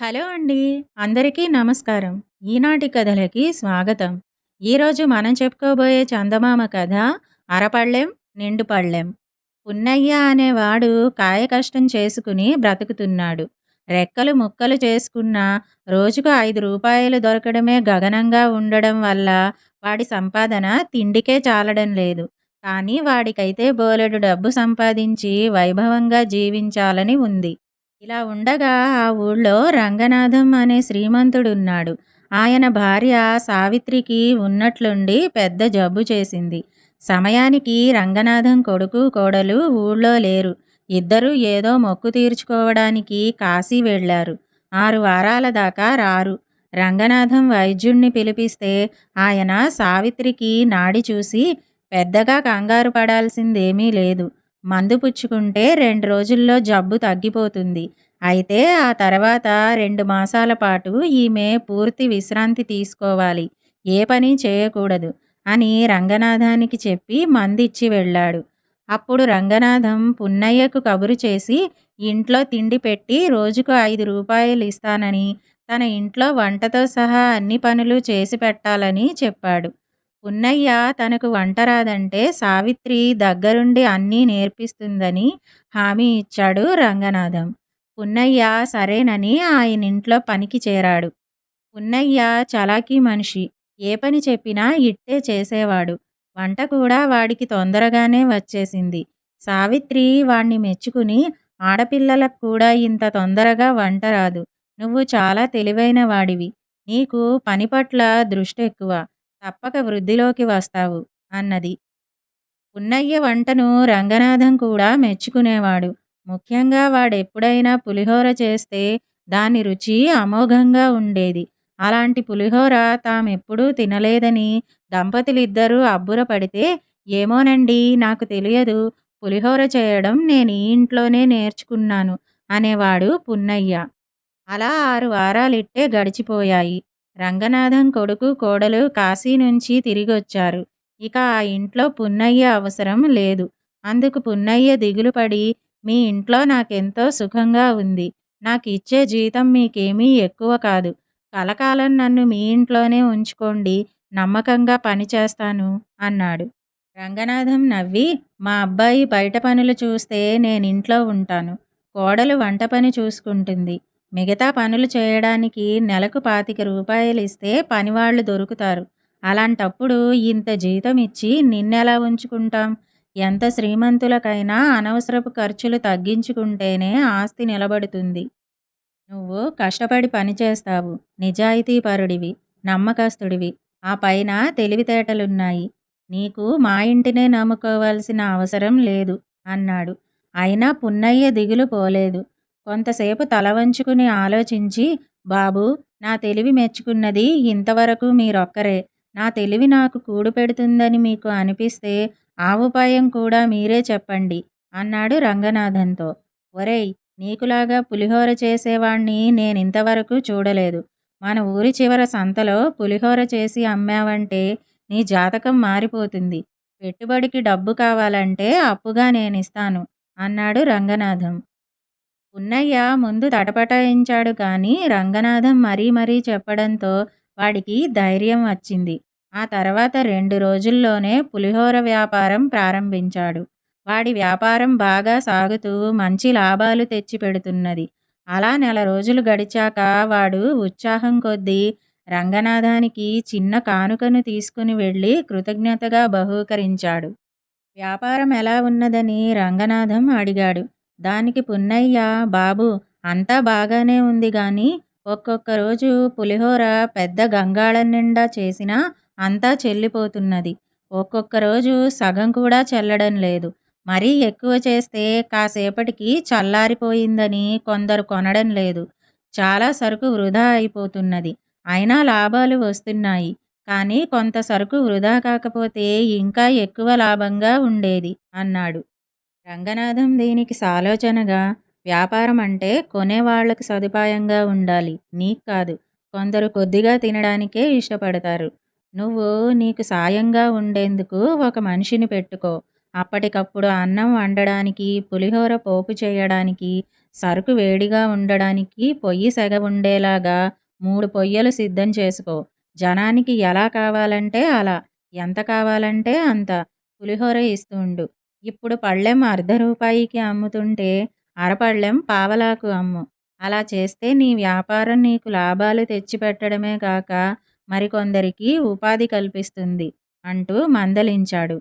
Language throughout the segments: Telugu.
హలో అండి. అందరికీ నమస్కారం. ఈనాటి కథలకి స్వాగతం. ఈరోజు మనం చెప్పుకోబోయే చందమామ కథ అరపళ్ళెం నిండుపళ్ళెం. పున్నయ్య అనేవాడు కాయ కష్టం చేసుకుని బ్రతుకుతున్నాడు. రెక్కలు ముక్కలు చేసుకున్న రోజుకు ఐదు రూపాయలు దొరకడమే గగనంగా ఉండడం వల్ల వాడి సంపాదన తిండికే చాలడం లేదు. కానీ వాడికైతే బోలెడు డబ్బు సంపాదించి వైభవంగా జీవించాలని ఉంది. ఇలా ఉండగా ఆ ఊళ్ళో రంగనాథం అనే శ్రీమంతుడున్నాడు. ఆయన భార్య సావిత్రికి ఉన్నట్లుండి పెద్ద జబ్బు చేసింది. సమయానికి రంగనాథం కొడుకు కోడలు ఊళ్ళో లేరు. ఇద్దరూ ఏదో మొక్కు తీర్చుకోవడానికి కాశీ వెళ్ళారు. ఆరు వారాల దాకా రారు. రంగనాథం వైద్యుణ్ణి పిలిపిస్తే ఆయన సావిత్రికి నాడి చూసి పెద్దగా కంగారు పడాల్సిందేమీ లేదు. మందు పుచ్చుకుంటే రెండు రోజుల్లో జబ్బు తగ్గిపోతుంది. అయితే ఆ తర్వాత రెండు మాసాల పాటు ఈమె పూర్తి విశ్రాంతి తీసుకోవాలి. ఏ పని చేయకూడదు అని రంగనాథానికి చెప్పి మందిచ్చి వెళ్ళాడు. అప్పుడు రంగనాథం పున్నయ్యకు కబురు చేసి ఇంట్లో తిండి పెట్టి రోజుకు ఐదు రూపాయలు ఇస్తానని తన ఇంట్లో వంటతో సహా అన్ని పనులు చేసి పెట్టాలని చెప్పాడు. పున్నయ్య తనకు వంట రాదంటే సావిత్రి దగ్గరుండి అన్నీ నేర్పిస్తుందని హామీ ఇచ్చాడు రంగనాథం. పున్నయ్య సరేనని ఆయన ఇంట్లో పనికి చేరాడు. పున్నయ్య చలాకీ మనిషి. ఏ పని చెప్పినా ఇట్టే చేసేవాడు. వంట కూడా వాడికి తొందరగానే వచ్చేసింది. సావిత్రి వాణ్ణి మెచ్చుకుని ఆడపిల్లలకు కూడా ఇంత తొందరగా వంట రాదు. నువ్వు చాలా తెలివైన వాడివి. నీకు పని పట్ల దృష్టి ఎక్కువ తప్పక వృద్ధిలోకి వస్తావు అన్నది. పున్నయ్య వంటను రంగనాథం కూడా మెచ్చుకునేవాడు. ముఖ్యంగా వాడెప్పుడైనా పులిహోర చేస్తే దాని రుచి అమోఘంగా ఉండేది. అలాంటి పులిహోర తామెప్పుడూ తినలేదని దంపతులిద్దరూ అబ్బురపడితే ఏమోనండి నాకు తెలియదు. పులిహోర చేయడం నేను ఈ ఇంట్లోనే నేర్చుకున్నాను అనేవాడు పున్నయ్య. అలా ఆరు వారాలిట్టే గడిచిపోయాయి. రంగనాథం కొడుకు కోడలు కాశీ నుంచి తిరిగొచ్చారు. ఇక ఆ ఇంట్లో పున్నయ్య అవసరం లేదు. అందుకు పున్నయ్య దిగులు పడి మీ ఇంట్లో నాకెంతో సుఖంగా ఉంది. నాకు ఇచ్చే జీతం మీకేమీ ఎక్కువ కాదు. కలకాలం నన్ను మీ ఇంట్లోనే ఉంచుకోండి. నమ్మకంగా పనిచేస్తాను అన్నాడు. రంగనాథం నవ్వి మా అబ్బాయి బయట పనులు చూస్తే నేను ఇంట్లో ఉంటాను. కోడలు వంట పని చూసుకుంటుంది. మిగతా పనులు చేయడానికి నెలకు పాతిక రూపాయలు ఇస్తే పనివాళ్ళు దొరుకుతారు. అలాంటప్పుడు ఇంత జీతం ఇచ్చి నిన్నెలా ఉంచుకుంటాం? ఎంత శ్రీమంతులకైనా అనవసరపు ఖర్చులు తగ్గించుకుంటేనే ఆస్తి నిలబడుతుంది. నువ్వు కష్టపడి పనిచేస్తావు నిజాయితీపరుడివి నమ్మకస్తుడివి. ఆ పైన తెలివితేటలున్నాయి. నీకు మా ఇంటినే నమ్ముకోవాల్సిన అవసరం లేదు అన్నాడు. అయినా పున్నయ్య దిగులు పోలేదు. కొంతసేపు తల వంచుకుని ఆలోచించి బాబు నా తెలివి మెచ్చుకున్నది ఇంతవరకు మీరొక్కరే. నా తెలివి నాకు కూడు పెడుతుందని మీకు అనిపిస్తే ఆ ఉపాయం కూడా మీరే చెప్పండి అన్నాడు రంగనాథంతో. ఒరేయ్ నీకులాగా పులిహోర చేసేవాణ్ణి నేనింతవరకు చూడలేదు. మన ఊరి చివర సంతలో పులిహోర చేసి అమ్మావంటే నీ జాతకం మారిపోతుంది. పెట్టుబడికి డబ్బు కావాలంటే అప్పుగా నేనిస్తాను అన్నాడు రంగనాథం. పున్నయ్య ముందు తటపటాయించాడు కానీ రంగనాథం మరీ మరీ చెప్పడంతో వాడికి ధైర్యం వచ్చింది. ఆ తర్వాత రెండు రోజుల్లోనే పులిహోర వ్యాపారం ప్రారంభించాడు. వాడి వ్యాపారం బాగా సాగుతూ మంచి లాభాలు తెచ్చిపెడుతున్నది అలా నెల రోజులు గడిచాక వాడు ఉత్సాహం కొద్దీ రంగనాథానికి చిన్న కానుకను తీసుకుని వెళ్ళి కృతజ్ఞతగా బహూకరించాడు. వ్యాపారం ఎలా ఉన్నదని రంగనాథం అడిగాడు. దానికి పున్నయ్య బాబు అంతా బాగానే ఉంది గాని ఒక్కొక్క రోజు పులిహోర పెద్ద గంగాళం నిండా చేసినా అంతా చెల్లిపోతున్నది. ఒక్కొక్క రోజు సగం కూడా చెల్లడం లేదు. మరీ ఎక్కువ చేస్తే కాసేపటికి చల్లారిపోయిందని కొందరు కొనడం లేదు. చాలా సరుకు వృధా అయిపోతున్నది. అయినా లాభాలు వస్తున్నాయి. కానీ కొంత సరుకు వృధా కాకపోతే ఇంకా ఎక్కువ లాభంగా ఉండేది అన్నాడు. రంగనాథం దీనికి సాలోచనగా వ్యాపారం అంటే కొనేవాళ్ళకు సదుపాయంగా ఉండాలి. నీకు కాదు కొందరు కొద్దిగా తినడానికే ఇష్టపడతారు. నువ్వు నీకు సాయంగా ఉండేందుకు ఒక మనిషిని పెట్టుకో. అప్పటికప్పుడు అన్నం వండడానికి పులిహోర పోపు చేయడానికి సరుకు వేడిగా ఉండడానికి పొయ్యి సెగ ఉండేలాగా మూడు పొయ్యలు సిద్ధం చేసుకో. జనానికి ఎలా కావాలంటే అలా ఎంత కావాలంటే అంత పులిహోర ఇస్తుండు ఇప్పుడు పళ్ళెం అర్ధ రూపాయికి అమ్ముతుంటే అరపళ్ళెం పావలాకు అమ్ము. అలా చేస్తే నీ వ్యాపారం నీకు లాభాలు తెచ్చిపెట్టడమే కాక మరికొందరికి ఉపాధి కల్పిస్తుంది అంటూ మందలించాడు.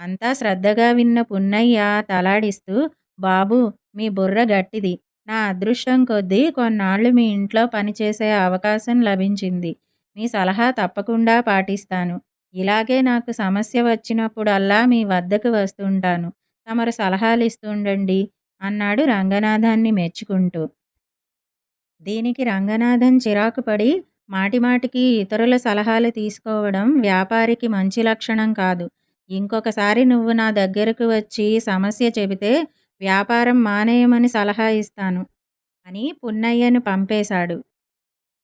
అంతా శ్రద్ధగా విన్న పున్నయ్య తలాడిస్తూ బాబు మీ బుర్ర గట్టిది. నా అదృష్టం కొద్దీ కొన్నాళ్ళు మీ ఇంట్లో పనిచేసే అవకాశం లభించింది. మీ సలహా తప్పకుండా పాటిస్తాను. ఇలాగే నాకు సమస్య వచ్చినప్పుడల్లా మీ వద్దకు వస్తుంటాను. తమరు సలహాలు ఇస్తుండండి అన్నాడు రంగనాథాన్ని మెచ్చుకుంటూ. దీనికి రంగనాథన్ చిరాకుపడి మాటిమాటికి ఇతరుల సలహాలు తీసుకోవడం వ్యాపారికి మంచి లక్షణం కాదు. ఇంకొకసారి నువ్వు నా దగ్గరకు వచ్చి సమస్య చెబితే వ్యాపారం మానేయమని సలహా ఇస్తాను అని పున్నయ్యను పంపేశాడు.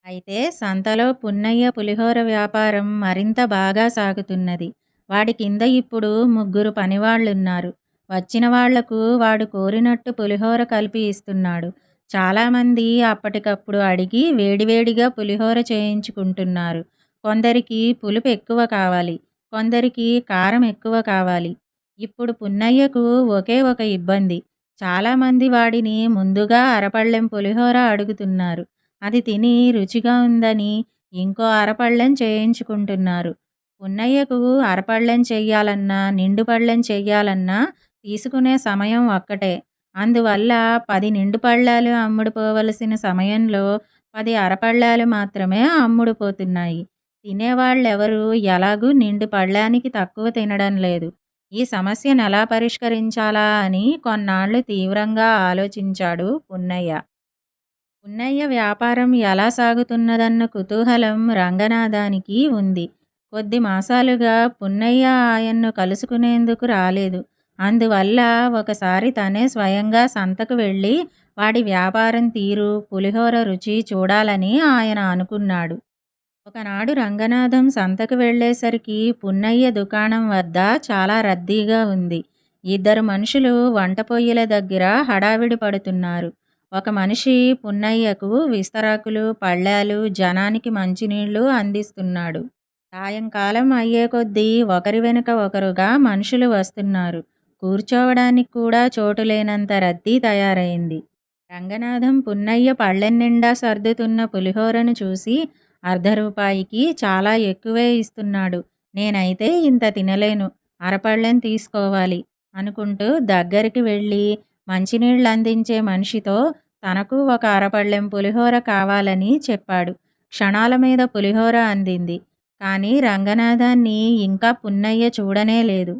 అయితే సంతలో పున్నయ్య పులిహోర వ్యాపారం మరింత బాగా సాగుతున్నది. వాడి కింద ఇప్పుడు ముగ్గురు పనివాళ్ళున్నారు వచ్చిన వాళ్ళకు వాడు కోరినట్టు పులిహోర కలిపి ఇస్తున్నాడు. చాలామంది అప్పటికప్పుడు అడిగి వేడివేడిగా పులిహోర చేయించుకుంటున్నారు. కొందరికి పులుపు ఎక్కువ కావాలి. కొందరికి కారం ఎక్కువ కావాలి. ఇప్పుడు పున్నయ్యకు ఒకే ఒక ఇబ్బంది. చాలామంది వాడిని ముందుగా అరపళ్ళెం పులిహోర అడుగుతున్నారు. అది తిని రుచిగా ఉందని ఇంకో అరపళ్ళెం చేయించుకుంటున్నారు. పున్నయ్యకు అరపళ్ళెం చెయ్యాలన్నా నిండు పళ్ళెం చెయ్యాలన్నా తీసుకునే సమయం ఒక్కటే. అందువల్ల పది నిండు పళ్ళాలు అమ్ముడుపోవలసిన సమయంలో పది అరపళ్ళాలు మాత్రమే అమ్ముడుపోతున్నాయి. తినేవాళ్ళెవరూ ఎలాగూ నిండు పళ్ళానికి తక్కువ తినడం లేదు. ఈ సమస్యను ఎలా పరిష్కరించాలా అని కొన్నాళ్ళు తీవ్రంగా ఆలోచించాడు పున్నయ్య. పున్నయ్య వ్యాపారం ఎలా సాగుతున్నదన్న కుతూహలం రంగనాథానికి ఉంది. కొద్ది మాసాలుగా పున్నయ్య ఆయన్ను కలుసుకునేందుకు రాలేదు. అందువల్ల ఒకసారి తనే స్వయంగా సంతకు వెళ్ళి వాడి వ్యాపారం తీరు పులిహోర రుచి చూడాలని ఆయన అనుకున్నాడు. ఒకనాడు రంగనాథం సంతకు వెళ్ళేసరికి పున్నయ్య దుకాణం వద్ద చాలా రద్దీగా ఉంది. ఇద్దరు మనుషులు వంట పొయ్యిల దగ్గర హడావిడి పడుతున్నారు. ఒక మనిషి పున్నయ్యకు విస్తరాకులు పళ్ళాలు జనానికి మంచినీళ్ళు అందిస్తున్నాడు. సాయంకాలం అయ్యే కొద్దీ ఒకరి వెనుక ఒకరుగా మనుషులు వస్తున్నారు. కూర్చోవడానికి కూడా చోటు లేనంత రద్దీ తయారైంది. రంగనాథం పున్నయ్య పళ్ళెన్నిండా సర్దుతున్న పులిహోరను చూసి అర్ధ రూపాయికి చాలా ఎక్కువే ఇస్తున్నాడు. నేనైతే ఇంత తినలేను. అరపళ్ళెం తీసుకోవాలి అనుకుంటూ దగ్గరికి వెళ్ళి మంచినీళ్ళు అందించే మనిషితో తనకు ఒక అరపళ్ళెం పులిహోర కావాలని చెప్పాడు. క్షణాల మీద పులిహోర అందింది. కానీ రంగనాథాన్ని ఇంకా పున్నయ్య చూడనే లేదు.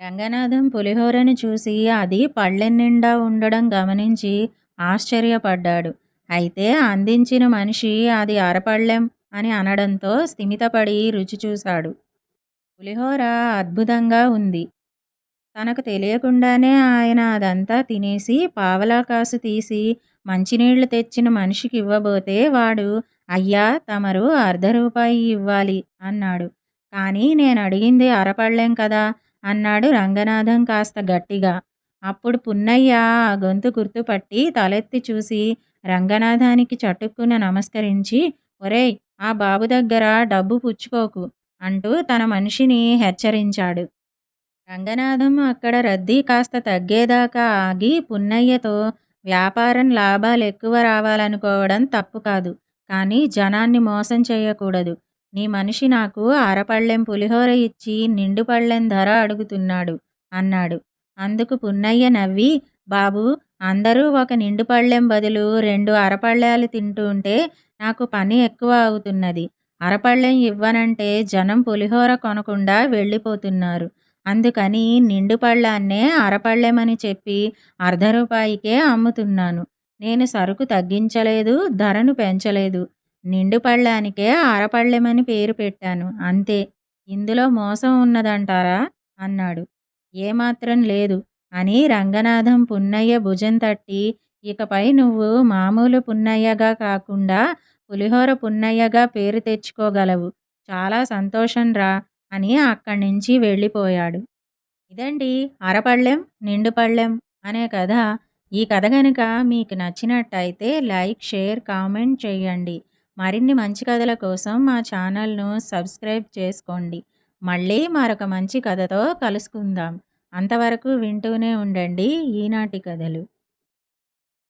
రంగనాథం పులిహోరను చూసి అది పళ్ళెన్నిండా ఉండడం గమనించి ఆశ్చర్యపడ్డాడు. అయితే అందించిన మనిషి అది అరపళ్ళెం అని అనడంతో స్థిమితపడి రుచి చూశాడు. పులిహోర అద్భుతంగా ఉంది. తనకు తెలియకుండానే ఆయన అదంతా తినేసి పావలా కాసు తీసి మంచినీళ్ళు తెచ్చిన మనిషికి ఇవ్వబోతే వాడు అయ్యా తమరు అర్ధ రూపాయి ఇవ్వాలి అన్నాడు. కానీ నేను అడిగింది అరపడలేం కదా అన్నాడు రంగనాథం కాస్త గట్టిగా. అప్పుడు పున్నయ్య ఆ గొంతు గుర్తుపట్టి తలెత్తి చూసి రంగనాథానికి చటుక్కున నమస్కరించి ఒరేయ్ ఆ బాబు దగ్గర డబ్బు పుచ్చుకోకు అంటూ తన మనిషిని హెచ్చరించాడు. రంగనాథం అక్కడ రద్దీ కాస్త తగ్గేదాకా ఆగి పున్నయ్యతో వ్యాపారం లాభాలు ఎక్కువ రావాలనుకోవడం తప్పు కాదు. కానీ జనాన్ని మోసం చేయకూడదు. నీ మనిషి నాకు అరపళ్ళెం పులిహోర ఇచ్చి నిండు పళ్ళెం ధర అడుగుతున్నాడు అన్నాడు. అందుకు పున్నయ్య నవ్వి బాబు అందరూ ఒక నిండు పళ్ళెం బదులు రెండు అరపళ్ళాలు తింటుంటే నాకు పని ఎక్కువ అవుతున్నది. అరపళ్ళెం ఇవ్వనంటే జనం పులిహోర కొనకుండా వెళ్ళిపోతున్నారు. అందుకని నిండు పళ్ళాన్నే అరపళ్ళేమని చెప్పి అర్ధ రూపాయికే అమ్ముతున్నాను. నేను సరుకు తగ్గించలేదు ధరను పెంచలేదు. నిండు పళ్ళానికే అరపళ్ళెమని పేరు పెట్టాను. అంతే. ఇందులో మోసం ఉన్నదంటారా? అన్నాడు. ఏమాత్రం లేదు అని రంగనాథం పున్నయ్య భుజం తట్టి ఇకపై నువ్వు మామూలు పున్నయ్యగా కాకుండా పులిహోర పున్నయ్యగా పేరు తెచ్చుకోగలవు. చాలా సంతోషం రా అని అక్కడి నుంచి వెళ్ళిపోయాడు. ఇదండి అరపళ్ళెం నిండుపళ్ళెం అనే కథ. ఈ కథ కనుక మీకు నచ్చినట్టయితే లైక్ షేర్ కామెంట్ చేయండి. మరిన్ని మంచి కథల కోసం మా ఛానల్ను సబ్స్క్రైబ్ చేసుకోండి. మళ్ళీ మరొక మంచి కథతో కలుసుకుందాం. అంతవరకు వింటూనే ఉండండి. ఈనాటి కథలు.